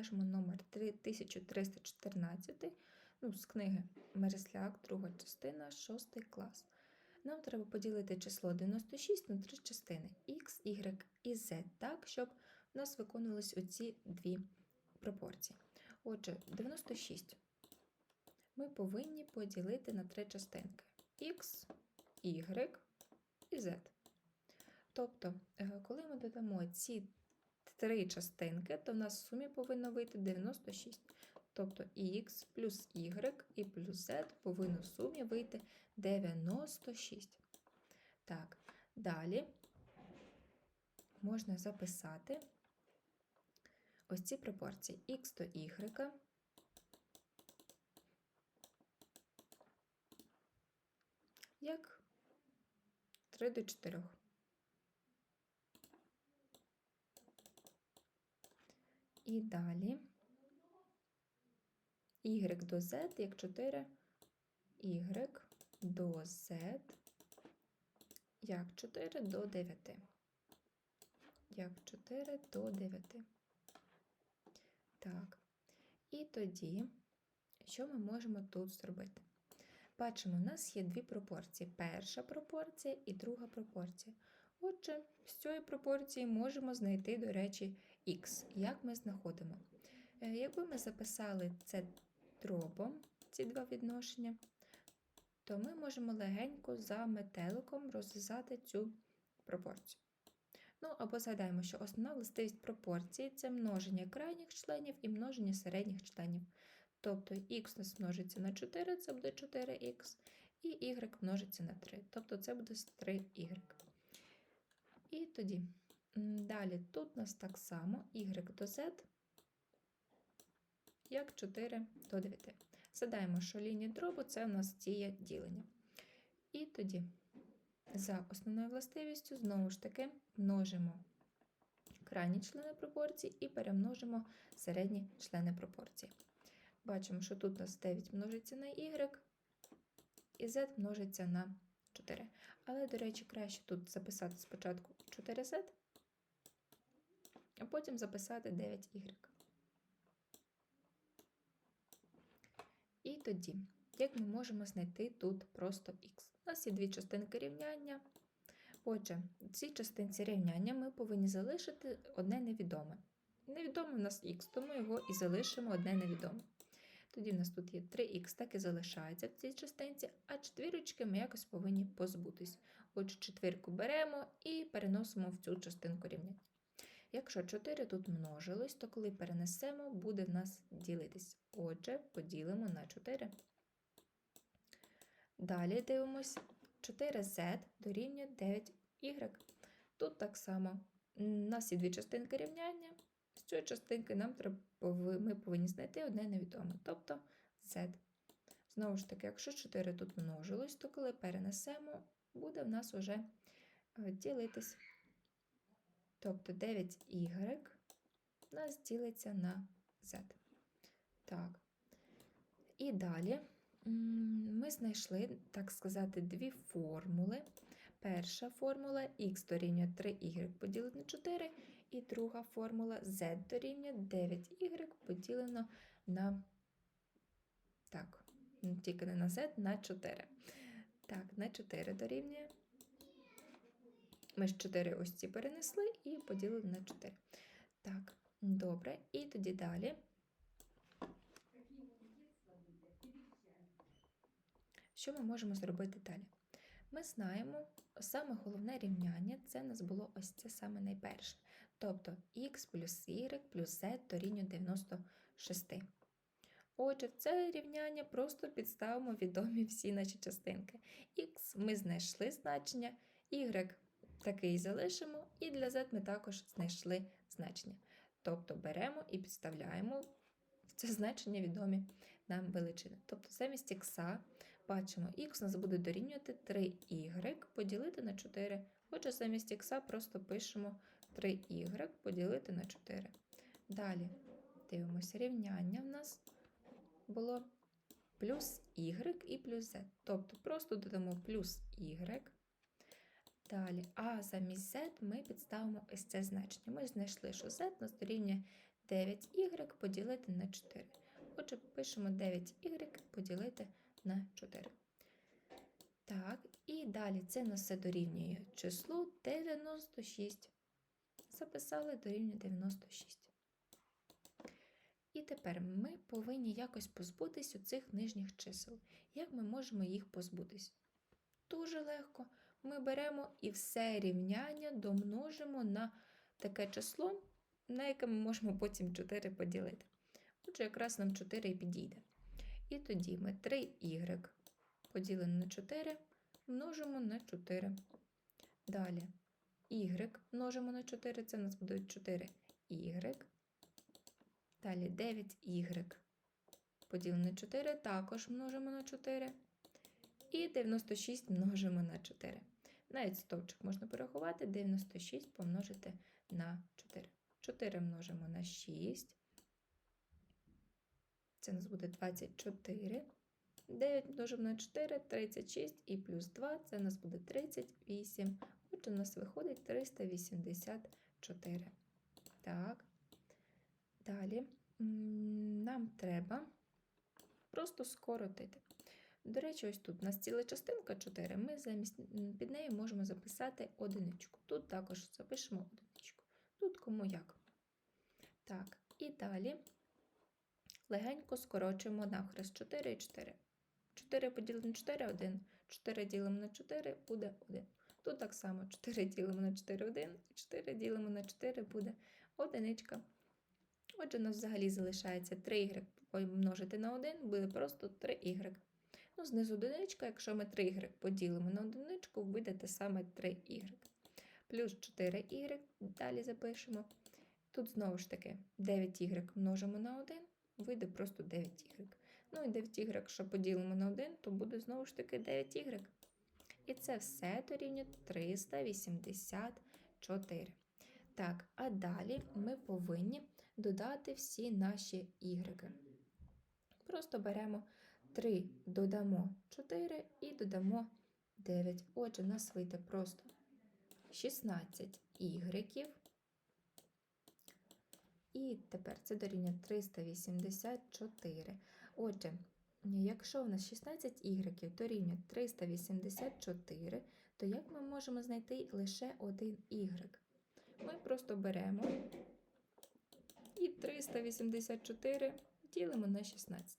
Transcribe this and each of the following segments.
запишемо номер 3314 ну, з книги Мересляк, друга частина, 6 клас. Нам треба поділити число 96 на три частини X, Y і Z, так, щоб у нас виконувались оці дві пропорції. Отже, 96 ми повинні поділити на три частинки X, Y і Z. Тобто, е, коли ми додамо ці три частинки, то в нас в сумі повинно вийти 96. Тобто X плюс Y і плюс Z повинно в сумі вийти 96. Так, далі можна записати ось ці пропорції X до Y. Як 3 до 4. І далі y до z як 4, y до z як 4 до 9. Як 4 до 9. Так. І тоді, що ми можемо тут зробити? Бачимо, у нас є дві пропорції: перша пропорція і друга пропорція. Отже, з цієї пропорції можемо знайти, до речі, х. Як ми знаходимо? Е, Якби ми записали це дробом, ці два відношення, то ми можемо легенько за метеликом розв'язати цю пропорцію. Ну, або згадаємо, що основна властивість пропорції це множення крайніх членів і множення середніх членів. Тобто х нас множиться на 4, це буде 4х, і y множиться на 3, тобто це буде 3y. І тоді далі тут у нас так само y до z, як 4 до 9. Задаємо, що лінія дробу це у нас дія ділення. І тоді за основною властивістю знову ж таки множимо крайні члени пропорції і перемножимо середні члени пропорції. Бачимо, що тут у нас 9 множиться на y, і z множиться на 4. Але, до речі, краще тут записати спочатку 4z, а потім записати 9y. І тоді, як ми можемо знайти тут просто х? У нас є дві частинки рівняння. Отже, в цій частинці рівняння ми повинні залишити одне невідоме. Невідоме в нас х, тому його і залишимо одне невідоме. Тоді в нас тут є 3х, так і залишається в цій частинці, а четвірочки ми якось повинні позбутись. Отже, четвірку беремо і переносимо в цю частинку рівняння. Якщо 4 тут множилось, то коли перенесемо, буде в нас ділитись. Отже, поділимо на 4. Далі дивимось 4z дорівнює 9y. Тут так само. У нас є дві частинки рівняння. Цієї частинки нам треба, ми повинні знайти одне невідоме, тобто z. Знову ж таки, якщо 4 тут множилось, то коли перенесемо, буде в нас вже ділитись. Тобто 9y у нас ділиться на z. Так. І далі ми знайшли, так сказати, дві формули. Перша формула х дорівнює 3y поділити на 4, і друга формула z дорівнює 9y поділено на так, тільки не на z, на 4. Так, на 4 дорівнює. Ми ж 4 ось ці перенесли і поділили на 4. Так, добре. І тоді далі. Що ми можемо зробити далі? Ми знаємо, саме головне рівняння це у нас було ось це саме найперше. Тобто х плюс y плюс z дорівнює 96. Отже, в це рівняння просто підставимо відомі всі наші частинки. Х ми знайшли значення, y такий залишимо, і для z ми також знайшли значення. Тобто беремо і підставляємо в це значення відомі нам величини. Тобто замість х бачимо, х нас буде дорівнювати 3y поділити на 4. Отже, замість х просто пишемо 3y поділити на 4. Далі дивимося, рівняння в нас було плюс y і плюс z. Тобто просто додамо плюс y. Далі, а замість z ми підставимо ось це значення. Ми знайшли, що z нас дорівнює 9y поділити на 4. Отже, пишемо 9y поділити на 4. Так, і далі це на все дорівнює числу 96. Записали дорівнює 96. І тепер ми повинні якось позбутись оцих нижніх чисел. Як ми можемо їх позбутись? Дуже легко. Ми беремо і все рівняння домножимо на таке число, на яке ми можемо потім 4 поділити. Отже, якраз нам 4 і підійде. І тоді ми 3y поділене на 4 множимо на 4. Далі y множимо на 4, це в нас буде 4y. Далі 9y поділене на 4 також множимо на 4. І 96 множимо на 4. Навіть стовпчик можна порахувати, 96 помножити на 4. 4 множимо на 6. Це у нас буде 24. 9 множимо на 4, 36 і плюс 2, це у нас буде 38. Отже, у нас виходить 384. Так. Далі нам треба просто скоротити. До речі, ось тут у нас ціла частинка 4, ми замість під нею можемо записати одиничку. Тут також запишемо одиничку. Тут кому як. Так, і далі легенько скорочуємо навхрест 4 і 4. 4 поділимо на 4 1. 4 ділимо на 4 буде 1. Тут так само 4 ділимо на 4 1, і 4 ділимо на 4 буде одиничка. Отже, у нас взагалі залишається 3y помножити на 1, буде просто 3y. Ну, знизу одиничка, якщо ми 3y поділимо на одиничку, вийде те саме 3y. Плюс 4y, далі запишемо. Тут знову ж таки 9y множимо на 1, вийде просто 9y. Ну і 9y, якщо поділимо на 1, то буде знову ж таки 9y. І це все дорівнює 384. Так, а далі ми повинні додати всі наші y. Просто беремо 3, додамо 4 і додамо 9. Отже, у нас вийде просто 16 ігреків. І тепер це дорівнює 384. Отже, якщо у нас 16 ігреків дорівнює 384, то як ми можемо знайти лише один ігрек? Ми просто беремо і 384 ділимо на 16.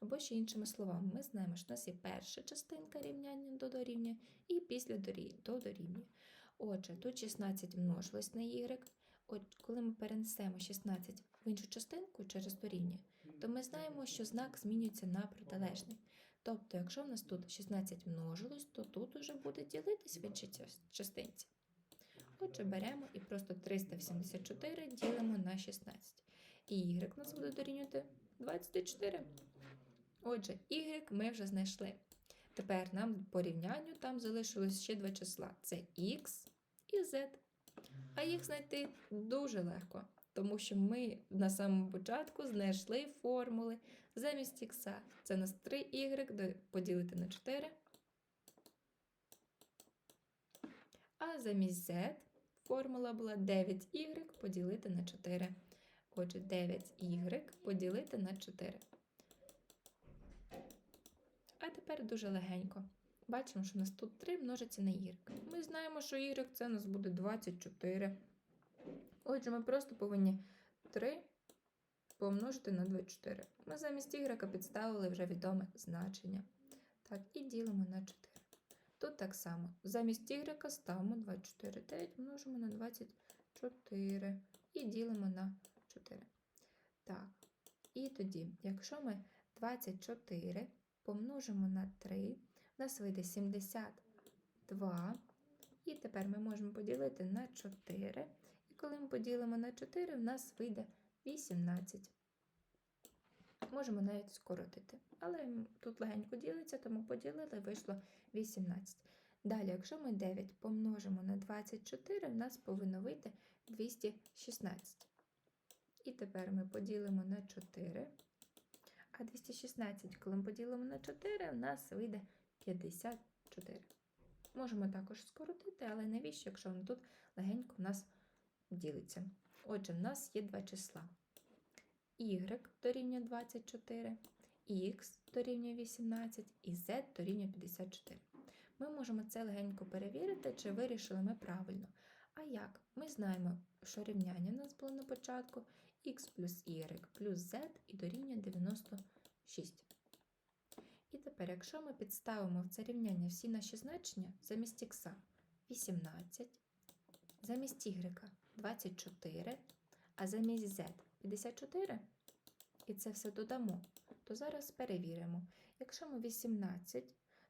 Або ще іншими словами, ми знаємо, що у нас є перша частинка рівняння до дорівнює і після до дорівнює. Отже, тут 16 множилось на y. От коли ми перенесемо 16 в іншу частинку через дорівнює, то ми знаємо, що знак змінюється на протилежний. Тобто, якщо в нас тут 16 множилось, то тут уже буде ділитись в іншій частинці. Отже, беремо і просто 384 ділимо на 16. І y нас буде дорівнювати 24. Отже, y ми вже знайшли. Тепер нам по рівнянню там залишилось ще два числа: це x і z. А їх знайти дуже легко, тому що ми на самому початку знайшли формули замість х. Це нас 3y поділити на 4. А замість z формула була 9y поділити на 4. Отже, 9y поділити на 4. А тепер дуже легенько. Бачимо, що у нас тут 3 множиться на y. Ми знаємо, що y це у нас буде 24. Отже, ми просто повинні 3 помножити на 24. Ми замість y підставили вже відоме значення. Так, і ділимо на 4. Тут так само. Замість y ставимо 24. 9 множимо на 24 і ділимо на 4. Так. І тоді, якщо ми 24 помножимо на 3, у нас вийде 72. І тепер ми можемо поділити на 4. Коли ми поділимо на 4, в нас вийде 18. Можемо навіть скоротити. Але тут легенько ділиться, тому поділили, вийшло 18. Далі, якщо ми 9 помножимо на 24, в нас повинно вийти 216. І тепер ми поділимо на 4. А 216, коли ми поділимо на 4, у нас вийде 54. Можемо також скоротити, але навіщо, якщо воно тут легенько в нас ділиться? Отже, в нас є два числа y дорівнює 24, х дорівнює 18 і z дорівнює 54. Ми можемо це легенько перевірити, чи вирішили ми правильно. А як? Ми знаємо, що рівняння у нас було на початку x плюс y плюс z і дорівнює 96. І тепер, якщо ми підставимо в це рівняння всі наші значення, замість х 18, замість y 24, а замість z 54, і це все додамо, то зараз перевіримо. Якщо ми 18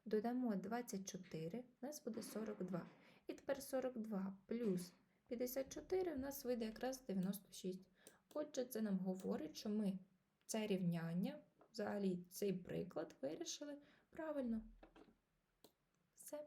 додамо 24, у нас буде 42. І тепер 42 плюс 54 у нас вийде якраз 96. Отже, це нам говорить, що ми це рівняння, взагалі цей приклад вирішили правильно. Все.